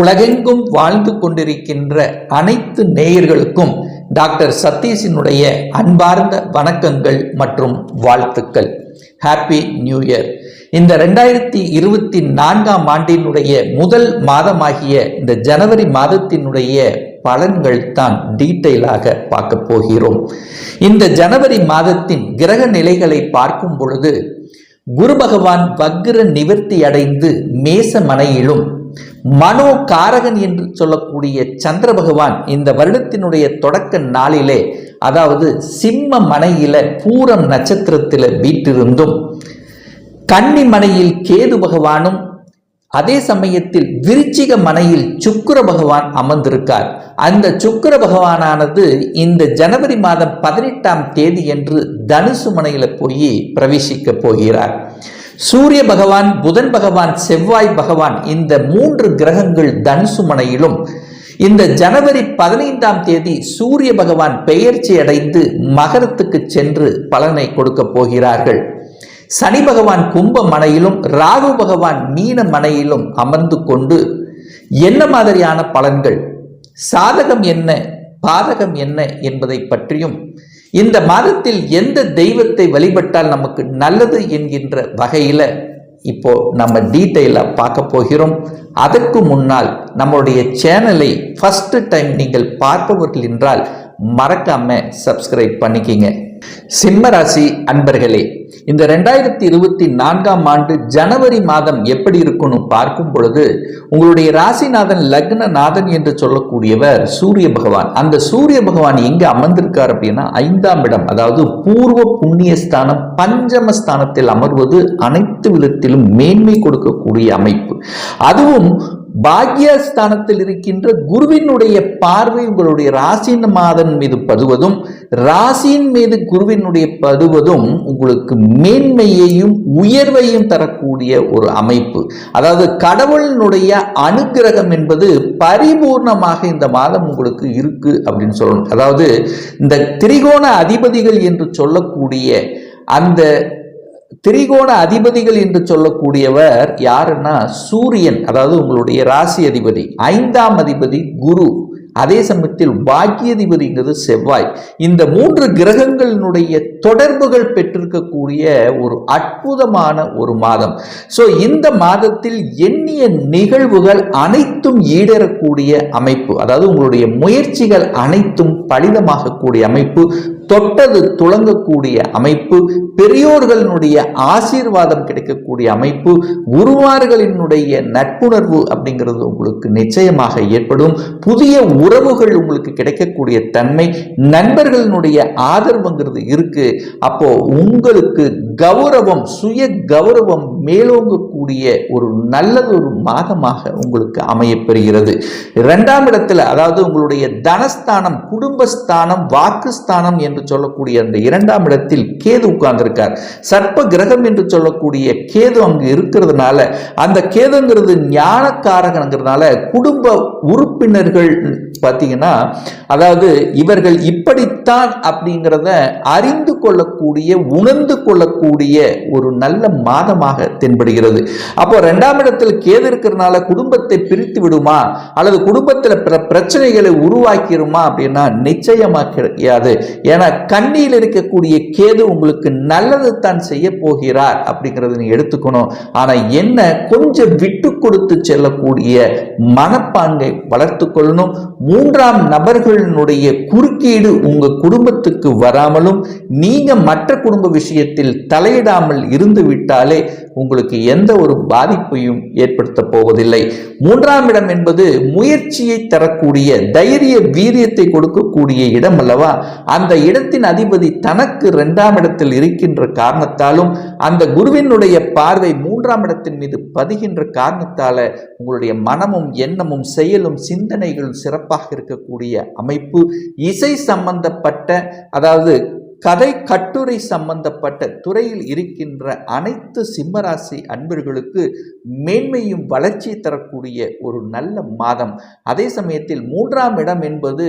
உலகெங்கும் வாழ்ந்து கொண்டிருக்கின்ற அனைத்து நேயர்களுக்கும் டாக்டர் சதீஷினுடைய அன்பார்ந்த வணக்கங்கள் மற்றும் வாழ்த்துக்கள். ஹாப்பி நியூ இயர் இந்த ரெண்டாயிரத்தி இருபத்தி நான்காம் ஆண்டினுடைய முதல் மாதமாகிய இந்த ஜனவரி மாதத்தினுடைய பலன்கள் தான் டீட்டெயிலாக பார்க்க போகிறோம். இந்த ஜனவரி மாதத்தின் கிரக நிலைகளை பார்க்கும் பொழுது குரு பகவான் வக்ர நிவர்த்தி அடைந்து மேச மனையிலும் மனோ காரகன் என்று சொல்லக்கூடிய சந்திர பகவான் இந்த வருடத்தினுடைய தொடக்க நாளிலே அதாவது சிம்ம மனையில பூரம் நட்சத்திரத்தில் வீட்டிருந்தும் கன்னி மனையில் கேது பகவானும் அதே சமயத்தில் விருச்சிக மனையில் சுக்கர பகவான் அமர்ந்திருக்கார். அந்த சுக்கிர பகவானானது இந்த ஜனவரி மாதம் பதினெட்டாம் தேதி என்று தனுசு மனையில் போய் பிரவேசிக்க போகிறார். சூரிய பகவான் புதன் பகவான் செவ்வாய் பகவான் இந்த மூன்று கிரகங்கள் தனுசுமனையிலும் இந்த ஜனவரி பதினைந்தாம் தேதி சூரிய பகவான் பெயர்ச்சி அடைந்து மகரத்துக்கு சென்று பலனை கொடுக்க போகிறார்கள். சனி பகவான் கும்ப மனையிலும் ராகு பகவான் மீன மனையிலும் அமர்ந்து கொண்டு என்ன மாதிரியான பலன்கள்? சாதகம் என்ன? பாதகம் என்ன? என்பதை பற்றியும் இந்த மாதத்தில் எந்த தெய்வத்தை வழிபட்டால் நமக்கு நல்லது என்கின்ற வகையில் இப்போ நம்ம டீட்டெயிலாக பார்க்க போகிறோம். அதற்கு முன்னால் நம்மளுடைய சேனலை ஃபஸ்ட்டு டைம் நீங்கள் பார்ப்பவர்கள் என்றால் மறக்காம சப்ஸ்கிரைப் பண்ணிக்கிங்க. சிம்மராசி அன்பர்களே இந்த ரெண்டாயிரத்தி இருபத்தி நான்காம் ஆண்டு ஜனவரி மாதம் எப்படி இருக்கும்னு பார்க்கும் பொழுது உங்களுடைய ராசிநாதன் லக்னநாதன் என்று சொல்லக்கூடியவர் சூரிய பகவான். அந்த சூரிய பகவான் எங்க அமர்ந்திருக்கார் அப்படின்னா ஐந்தாம் இடம் அதாவது பூர்வ புண்ணிய ஸ்தானம் பஞ்சம ஸ்தானத்தில் அமர்வது அனைத்து விதத்திலும் மேன்மை கொடுக்கக்கூடிய அமைப்பு. அதுவும் பாக்யஸ்தானத்தில் இருக்கின்ற குருவினுடைய பார்வை உங்களுடைய ராசின் மாதன் மீது படுவதும் ராசியின் மீது குருவினுடைய படுவதும் உங்களுக்கு மேன்மையையும் உயர்வையும் தரக்கூடிய ஒரு அமைப்பு. அதாவது கடவுளினுடைய அனுகிரகம் என்பது பரிபூர்ணமாக இந்த மாதம் உங்களுக்கு இருக்கு அப்படின்னு சொல்லணும். அதாவது இந்த திரிகோண அதிபதிகள் என்று சொல்லக்கூடிய அந்த திரிகோண அதிபதிகள் என்று சொல்லக்கூடியவர் யாருன்னா சூரியன் அதாவது உங்களுடைய ராசி அதிபதி. ஐந்தாம் அதிபதி குரு. அதே சமயத்தில் பாக்கியதிபதிங்கிறது செவ்வாய். இந்த மூன்று கிரகங்களினுடைய தொடர்புகள் பெற்றிருக்கக்கூடிய ஒரு அற்புதமான ஒரு மாதம். ஸோ இந்த மாதத்தில் எண்ணிய நிகழ்வுகள் அனைத்தும் ஈடேறக்கூடிய அமைப்பு அதாவது உங்களுடைய முயற்சிகள் அனைத்தும் பலிதமாகக்கூடிய அமைப்பு தொட்டது துளங்கக்கூடிய அமைப்பு பெரியோர்களினுடைய ஆசீர்வாதம் கிடைக்கக்கூடிய அமைப்பு குருவார்களினுடைய நட்புணர்வு அப்படிங்கிறது உங்களுக்கு நிச்சயமாக ஏற்படும். புதிய உறவுகள் உங்களுக்கு கிடைக்கக்கூடிய தன்மை நண்பர்களினுடைய ஆதரவுங்கிறது இருக்கு. அப்போ உங்களுக்கு கௌரவம் சுய கௌரவம் மேலோங்கக்கூடிய ஒரு நல்லது ஒரு மாதமாக உங்களுக்கு அமையப்பெறுகிறது. இரண்டாம் இடத்துல அதாவது உங்களுடைய தனஸ்தானம் குடும்பஸ்தானம் வாக்குஸ்தானம் என்ற சொல்லக்கூடிய அந்த இரண்டாம் இடத்தில் கேது உட்கார்ந்திருக்கார். சர்ப்ப கிரகம் என்று சொல்லக்கூடிய கேது அங்கு இருக்கிறதுனால அந்த கேதுங்கிறது ஞானக்காரகங்கிறதுனால குடும்ப உறுப்பினர்கள் பார்த்தீங்கன்னா அதாவது இவர்கள் இப்படி இப்படித்தான் அப்படிங்கிறத அறிந்து கொள்ளக்கூடிய உணர்ந்து கொள்ளக்கூடிய ஒரு நல்ல மாதமாக தென்படுகிறது. அப்போ ரெண்டாம் இடத்தில் கேது இருக்கிறதுனால குடும்பத்தை பிரித்து விடுமா? அல்லது குடும்பத்தில் பிற பிரச்சனைகளை உருவாக்கிடுமா அப்படின்னா நிச்சயமா கிடையாது. ஏன்னா கண்ணியில் இருக்கக்கூடிய கேது உங்களுக்கு நல்லது தான் செய்ய போகிறார் அப்படிங்கிறத நீ எடுத்துக்கணும். ஆனா என்ன கொஞ்சம் விட்டு கொடுத்து செல்லக்கூடிய மனப்பாங்கை வளர்த்து கொள்ளணும். மூன்றாம் நபர்களினுடைய குறுக்கீடு உங்க குடும்பத்துக்கு வராமலும் நீங்க மற்ற குடும்ப விஷயத்தில் தலையிடாமல் இருந்து விட்டாலே உங்களுக்கு எந்த ஒரு பாதிப்பையும் ஏற்படுத்த போவதில்லை. மூன்றாம் இடம் என்பது முயற்சியை தரக்கூடிய தைரிய வீரியத்தை கொடுக்கக்கூடிய இடம் அல்லவா? அந்த இடத்தின் அதிபதி தனக்கு இரண்டாம் இடத்தில் இருக்கின்ற காரணத்தாலும் அந்த குருவினுடைய பார்வை மூன்றாம் இடத்தின் மீது பதிகின்ற காரணத்தால உங்களுடைய மனமும் எண்ணமும் செயலும் சிந்தனைகளும் சிறப்பாக இருக்கக்கூடிய அமைப்பு. இசை சம்பந்தப்பட்ட அதாவது கதை கட்டுரை சம்பந்தப்பட்ட துறையில் இருக்கின்ற அனைத்து சிம்மராசி அன்பர்களுக்கு மேன்மையும் வளர்ச்சி தரக்கூடிய ஒரு நல்ல மாதம். அதே சமயத்தில் மூன்றாம் இடம் என்பது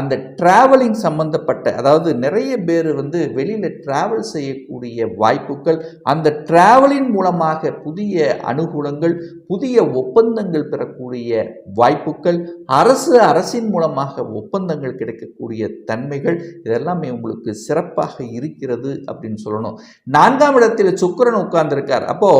அந்த டிராவலிங் சம்பந்தப்பட்ட அதாவது நிறைய பேர் வந்து வெளியில் டிராவல் செய்யக்கூடிய வாய்ப்புகள். அந்த டிராவலின் மூலமாக புதிய அனுகூலங்கள் புதிய ஒப்பந்தங்கள் பெறக்கூடிய வாய்ப்புகள் அரசு அரசின் மூலமாக ஒப்பந்தங்கள் கிடைக்கக்கூடிய தன்மைகள் இதெல்லாமே உங்களுக்கு சிறப்பு சிறப்பாக இருக்கிறது அப்படின்னு சொல்லணும். நான்காம் இடத்தில் சுக்கரன் உட்கார்ந்திருக்கார். அப்போ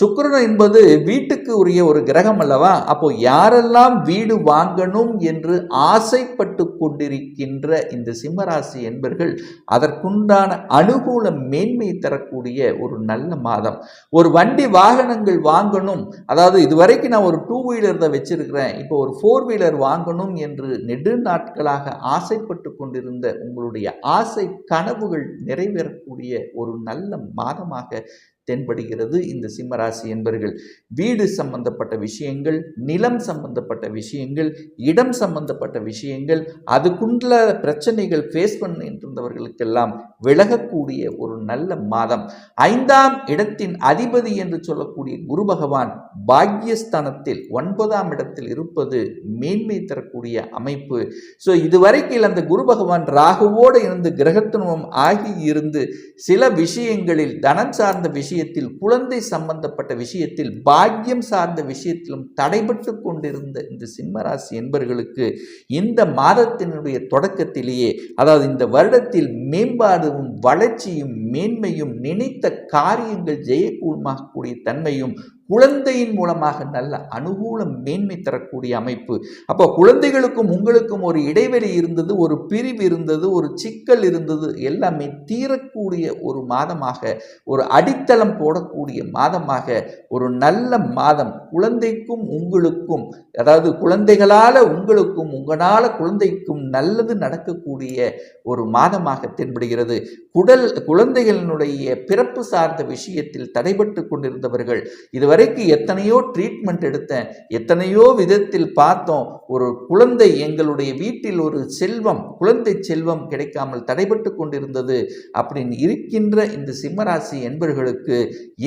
சுக்கரன் என்பது வீட்டுக்கு உரிய ஒரு கிரகம் அல்லவா? அப்போ யாரெல்லாம் வீடு வாங்கணும் என்று ஆசைப்பட்டு கொண்டிருக்கின்ற இந்த சிம்மராசி என்பர்கள் அதற்குண்டான அனுகூல மேன்மை தரக்கூடிய ஒரு நல்ல மாதம். ஒரு வண்டி வாகனங்கள் வாங்கணும். அதாவது இதுவரைக்கும் நான் ஒரு டூ வீலர் தான் வச்சிருக்கிறேன். இப்போ ஒரு ஃபோர் வீலர் வாங்கணும் என்று நெடு நாட்களாக ஆசைப்பட்டு கொண்டிருந்த உங்களுடைய ஆசை கனவுகள் நிறைவேறக்கூடிய ஒரு நல்ல மாதமாக தென்படுகிறது இந்த சிம்மராசி என்பர்கள். வீடு சம்பந்தப்பட்ட விஷயங்கள் நிலம் சம்பந்தப்பட்ட விஷயங்கள் இடம் சம்பந்தப்பட்ட விஷயங்கள் அதுக்குள்ள பிரச்சனைகள் ஃபேஸ் பண்ணிட்டு இருந்தவர்களுக்கெல்லாம் விலகக்கூடிய ஒரு நல்ல மாதம். ஐந்தாம் இடத்தின் அதிபதி என்று சொல்லக்கூடிய குரு பகவான் பாக்யஸ்தானத்தில் ஒன்பதாம் இடத்தில் இருப்பது மேன்மை தரக்கூடிய அமைப்பு. ஸோ இதுவரைக்கும் அந்த குரு பகவான் ராகுவோடு இருந்து கிரகத்துவம் ஆகி இருந்து சில விஷயங்களில் தனம் சார்ந்த விஷயம் விஷயத்தில் குழந்தை சம்பந்தப்பட்ட விஷயத்தில் பாக்கியம் சார்ந்த விஷயத்திலும் தடைபட்டு கொண்டிருந்த இந்த சிம்மராசி என்பர்களுக்கு இந்த மாதத்தினுடைய தொடக்கத்திலேயே அதாவது இந்த வருடத்தில் மேம்பாடும் வளர்ச்சியும் மேன்மையும் நினைத்த காரியங்கள் ஜெயக்கூடமாகக்கூடிய தன்மையும் குழந்தையின் மூலமாக நல்ல அனுகூலம் மேன்மை தரக்கூடிய அமைப்பு. அப்போ குழந்தைகளுக்கும் உங்களுக்கும் ஒரு இடைவெளி இருந்தது ஒரு பிரிவு இருந்தது ஒரு சிக்கல் இருந்தது எல்லாமே தீரக்கூடிய ஒரு மாதமாக ஒரு அடித்தளம் போடக்கூடிய மாதமாக ஒரு நல்ல மாதம். குழந்தைக்கும் உங்களுக்கும் அதாவது குழந்தைகளால் உங்களுக்கும் உங்களால் குழந்தைக்கும் நல்லது நடக்கக்கூடிய ஒரு மாதமாக தென்படுகிறது. குடல் குழந்தைகளினுடைய பிறப்பு சார்ந்த விஷயத்தில் தடைபட்டு கொண்டிருந்தவர்கள் இதுவரை வரைக்கும் எத்தனையோ ட்ரீட்மெண்ட் எடுத்தேன். எத்தனையோ விதத்தில் பார்த்தோம். ஒரு குழந்தை எங்களுடைய வீட்டில் ஒரு செல்வம் குழந்தை செல்வம் கிடைக்காமல் தடைபட்டு கொண்டிருந்தது அப்படின்னு இருக்கின்ற இந்த சிம்மராசி என்பர்களுக்கு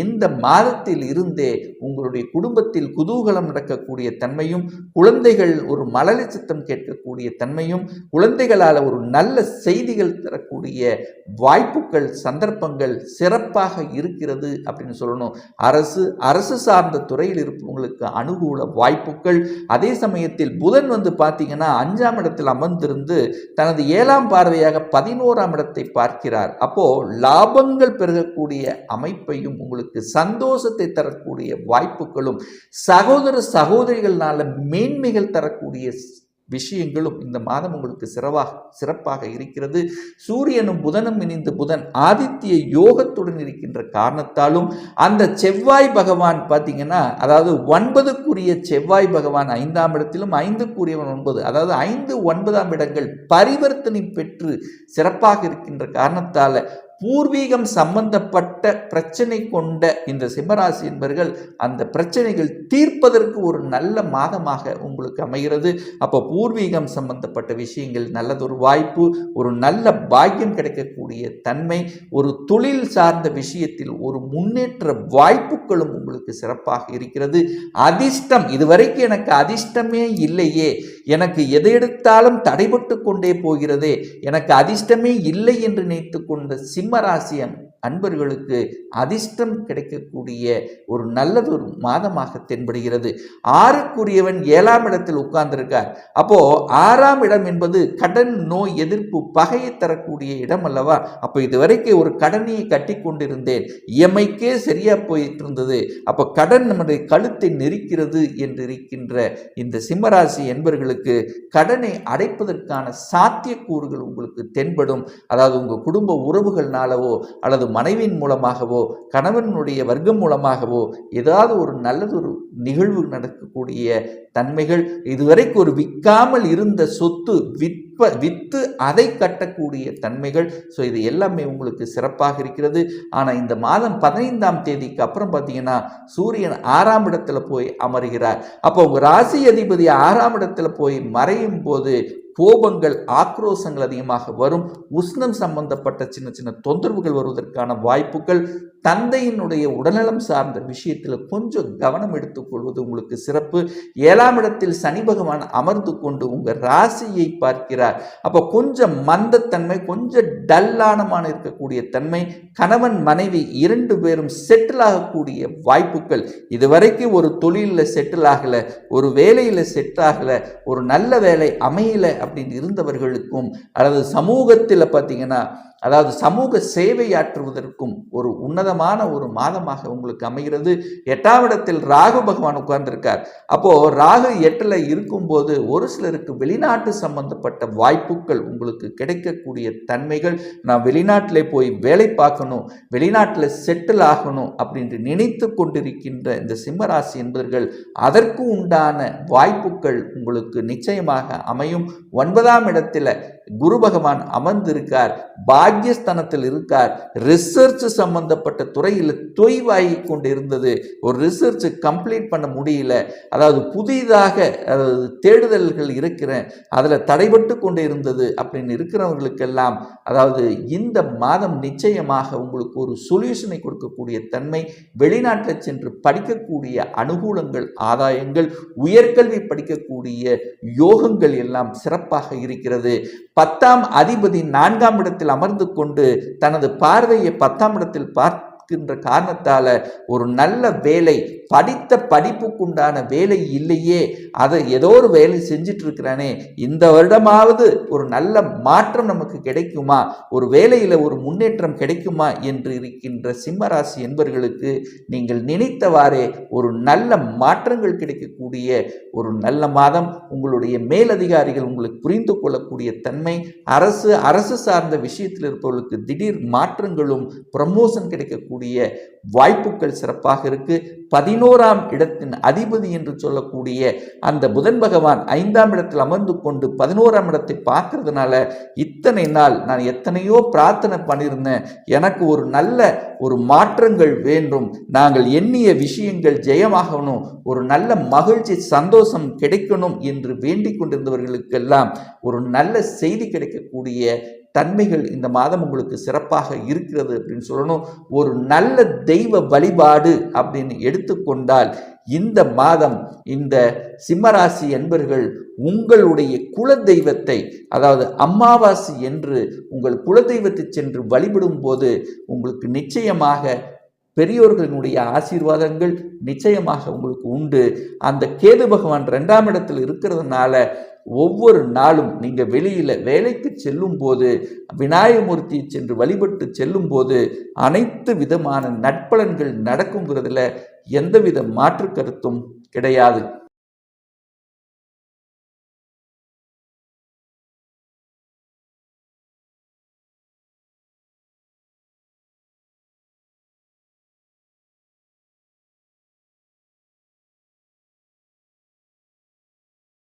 இந்த மாதத்தில் இருந்தே உங்களுடைய குடும்பத்தில் குதூகலம் நடக்கக்கூடிய தன்மையும் குழந்தைகள் ஒரு மலரி சித்தம் கேட்கக்கூடிய தன்மையும் குழந்தைகளால் ஒரு நல்ல செய்திகள் தரக்கூடிய வாய்ப்புகள் சந்தர்ப்பங்கள் சிறப்பாக இருக்கிறது அப்படின்னு சொல்லணும். அரசு அரசு சார்ந்த துறையில் இருப்பவங்களுக்கு அனுகூல வாய்ப்புகள். அதே சமயத்தில் புதன் வந்து பார்த்தீங்கன்னா அஞ்சாம் இடத்தில் அமர்ந்திருந்து தனது ஏழாம் பார்வையாக பதினோராம் இடத்தை பார்க்கிறார். அப்போ லாபங்கள் பெருகக்கூடிய அமைப்பையும் உங்களுக்கு சந்தோஷத்தை தரக்கூடிய வாய்ப்புகளும் சகோதர சகோதரிகள்னால மேன்மைகள் தரக்கூடிய விஷயங்களும் இந்த மாதம் உங்களுக்கு சிறவாக சிறப்பாக இருக்கிறது. சூரியனும் புதனும் இணைந்து புதன் ஆதித்ய யோகத்துடன் இருக்கின்ற காரணத்தாலும் அந்த செவ்வாய் பகவான் பார்த்தீங்கன்னா அதாவது ஒன்பதுக்குரிய செவ்வாய் பகவான் ஐந்தாம் இடத்திலும் ஐந்துக்குரியவன் ஒன்பது அதாவது ஐந்து ஒன்பதாம் இடங்கள் பரிவர்த்தனை பெற்று சிறப்பாக இருக்கின்ற காரணத்தால் பூர்வீகம் சம்பந்தப்பட்ட பிரச்சனை கொண்ட இந்த சிம்மராசி என்பர்கள் அந்த பிரச்சனைகள் தீர்ப்பதற்கு ஒரு நல்ல மாதமாக உங்களுக்கு அமைகிறது. அப்போ பூர்வீகம் சம்பந்தப்பட்ட விஷயங்கள் நல்லதொரு வாய்ப்பு ஒரு நல்ல பாக்கியம் கிடைக்கக்கூடிய தன்மை ஒரு தொழில் சார்ந்த விஷயத்தில் ஒரு முன்னேற்ற வாய்ப்புகளும் உங்களுக்கு சிறப்பாக இருக்கிறது. அதிர்ஷ்டம் இதுவரைக்கும் எனக்கு அதிர்ஷ்டமே இல்லையே. எனக்கு எதை எடுத்தாலும் தடைபட்டு கொண்டே போகிறதே எனக்கு அதிர்ஷ்டமே இல்லை என்று நினைத்து கொண்ட சிம்மராசியன் அன்பர்களுக்கு அதிர்ஷ்டம் கிடைக்கக்கூடிய ஒரு நல்லதொரு மாதமாக தென்படுகிறது. ஆறுக்குரியவன் ஏழாம் இடத்தில் உட்கார்ந்திருக்கார். அப்போ ஆறாம் இடம் என்பது கடன் நோய் எதிர்ப்பு பகையை தரக்கூடிய இடம் அல்லவா? அப்போ இதுவரைக்கும் ஒரு கடனையை கட்டி கொண்டிருந்தேன். இயமைக்கே சரியா போயிட்டு இருந்தது அப்போ கடன் நம்முடைய கழுத்தை நெரிக்கிறது என்றிருக்கின்ற இந்த சிம்மராசி என்பர்களுக்கு கடனை அடைப்பதற்கான சாத்தியக்கூறுகள் உங்களுக்கு தென்படும். அதாவது உங்கள் குடும்ப உறவுகள்னாலவோ அல்லது மனைவியின் மூலமாகவோ கணவனுடைய வர்க்கம் மூலமாகவோ ஏதாவது ஒரு நல்லதொரு நிகழ்வு நடக்கக்கூடிய தன்மைகள் இதுவரைக்கும் ஒரு விற்காமல் இருந்த சொத்து விற்ப விற்று அதை கட்டக்கூடிய தன்மைகள். ஸோ இது எல்லாமே உங்களுக்கு சிறப்பாக இருக்கிறது. ஆனால் இந்த மாதம் பதினைந்தாம் தேதிக்கு அப்புறம் பார்த்தீங்கன்னா சூரியன் ஆறாம் இடத்துல போய் அமர்கிறார். அப்போ உங்கள் ராசி அதிபதி ஆறாம் இடத்துல போய் மறையும் போது கோபங்கள் ஆக்ரோஷங்கள் அதிகமாக வரும். உஷ்ணம் சம்பந்தப்பட்ட சின்ன சின்ன தொந்தரவுகள் வருவதற்கான வாய்ப்புகள் தந்தையினுடைய உடல்நலம் சார்ந்த விஷயத்தில் கொஞ்சம் கவனம் எடுத்துக்கொள்வது உங்களுக்கு சிறப்பு. ஏழாம் இடத்தில் சனி பகவான் அமர்ந்து கொண்டு உங்கள் ராசியை பார்க்கிறார். அப்போ கொஞ்சம் மந்தத்தன்மை கொஞ்சம் டல்லானமான இருக்கக்கூடிய தன்மை கணவன் மனைவி இரண்டு பேரும் செட்டில் ஆகக்கூடிய வாய்ப்புகள். இதுவரைக்கும் ஒரு தொழிலில் செட்டில் ஆகலை ஒரு வேலையில் செட் ஆகலை ஒரு நல்ல வேலை அமையலை அப்படின்னு இருந்தவர்களுக்கும் அல்லது சமூகத்தில் பார்த்தீங்கன்னா அதாவது சமூக சேவை ஆற்றுவதற்கும் ஒரு உன்னதமான ஒரு மாதமாக உங்களுக்கு அமைகிறது. எட்டாம் இடத்தில் ராகு பகவான் உட்கார்ந்திருக்கார். அப்போ ராகு எட்டில் இருக்கும்போது ஒரு சிலருக்கு வெளிநாட்டு சம்பந்தப்பட்ட வாய்ப்புகள் உங்களுக்கு கிடைக்கக்கூடிய தன்மைகள். நான் வெளிநாட்டிலே போய் வேலை பார்க்கணும் வெளிநாட்டில் செட்டில் ஆகணும் அப்படின்று நினைத்து கொண்டிருக்கின்ற இந்த சிம்மராசி என்பவர்கள் அதற்கு உண்டான வாய்ப்புகள் உங்களுக்கு நிச்சயமாக அமையும். ஒன்பதாம் இடத்தில் குரு பகவான் அமர்ந்திருக்கார் பாக்யஸ்தானத்தில் இருக்கார் ரிசர்ச் சம்பந்தப்பட்ட துறையில் தொய்வாகி கொண்டு இருந்தது ஒரு ரிசர்ச் கம்ப்ளீட் பண்ண முடியல. அதாவது புதிதாக அதாவது தேடுதல்கள் இருக்கிறேன் அதில் தடைபட்டு கொண்டு இருந்தது அப்படின்னு இருக்கிறவங்களுக்கெல்லாம் அதாவது இந்த மாதம் நிச்சயமாக உங்களுக்கு ஒரு சொல்யூஷனை கொடுக்கக்கூடிய தன்மை வெளிநாட்டில் சென்று படிக்கக்கூடிய அனுகூலங்கள் ஆதாயங்கள் உயர்கல்வி படிக்கக்கூடிய யோகங்கள் எல்லாம் சிறப்பாக இருக்கிறது. பத்தாம் அதிபதி நான்காம் இடத்தில் அமர்ந்து கொண்டு தனது பார்வையை பத்தாம் இடத்தில் பார்க்கின்ற காரணத்தால் ஒரு நல்ல வேலை படித்த படிப்புக்குண்டான வேலை இல்லையே அதை ஏதோ ஒரு வேலை செஞ்சுட்டு இருக்கிறானே இந்த வருடமாவது ஒரு நல்ல மாற்றம் நமக்கு கிடைக்குமா? ஒரு வேலையில் ஒரு முன்னேற்றம் கிடைக்குமா? என்று இருக்கின்ற சிம்மராசி என்பவர்களுக்கு நீங்கள் நினைத்தவாறே ஒரு நல்ல மாற்றங்கள் கிடைக்கக்கூடிய ஒரு நல்ல மாதம். உங்களுடைய மேலதிகாரிகள் உங்களுக்கு புரிந்து கொள்ளக்கூடிய தன்மை அரசு அரசு சார்ந்த விஷயத்தில் இருப்பவர்களுக்கு திடீர் மாற்றங்களும் ப்ரமோஷன் கிடைக்கக்கூடிய வாய்ப்புகள் சிறப்பாக இருக்கு. பதினோராம் இடத்தின் அதிபதி என்று சொல்லக்கூடிய அந்த புதன் பகவான் ஐந்தாம் இடத்தில் அமர்ந்து கொண்டு பதினோராம் இடத்தை பார்க்கறதுனால இத்தனை நாள் நான் எத்தனையோ பிரார்த்தனை பண்ணியிருந்தேன். எனக்கு ஒரு நல்ல ஒரு மாற்றங்கள் வேண்டும். நாங்கள் எண்ணிய விஷயங்கள் ஜெயமாகணும். ஒரு நல்ல மகிழ்ச்சி சந்தோஷம் கிடைக்கணும் என்று வேண்டிக் கொண்டிருந்தவர்களுக்கெல்லாம் ஒரு நல்ல செய்தி கிடைக்கக்கூடிய தன்மைகள் இந்த மாதம் உங்களுக்கு சிறப்பாக இருக்கிறது அப்படின்னு சொல்லணும். ஒரு நல்ல தெய்வ வழிபாடு அப்படின்னு எடுத்துக்கொண்டால் இந்த மாதம் இந்த சிம்மராசி என்பர்கள் உங்களுடைய குல தெய்வத்தை அதாவது அமாவாசை என்று உங்கள் குலதெய்வத்தை சென்று வழிபடும் போது உங்களுக்கு நிச்சயமாக பெரியோர்களினுடைய ஆசீர்வாதங்கள் நிச்சயமாக உங்களுக்கு உண்டு. அந்த கேது பகவான் ரெண்டாம் இடத்தில் இருக்கிறதுனால ஒவ்வொரு நாளும் நீங்கள் வெளியில் வேலைக்கு செல்லும் போது விநாயகமூர்த்தியை சென்று வழிபட்டு செல்லும் போது அனைத்து விதமான நட்பலன்கள் நடக்குங்கிறதுல எந்தவித மாற்று கருத்தும் கிடையாது.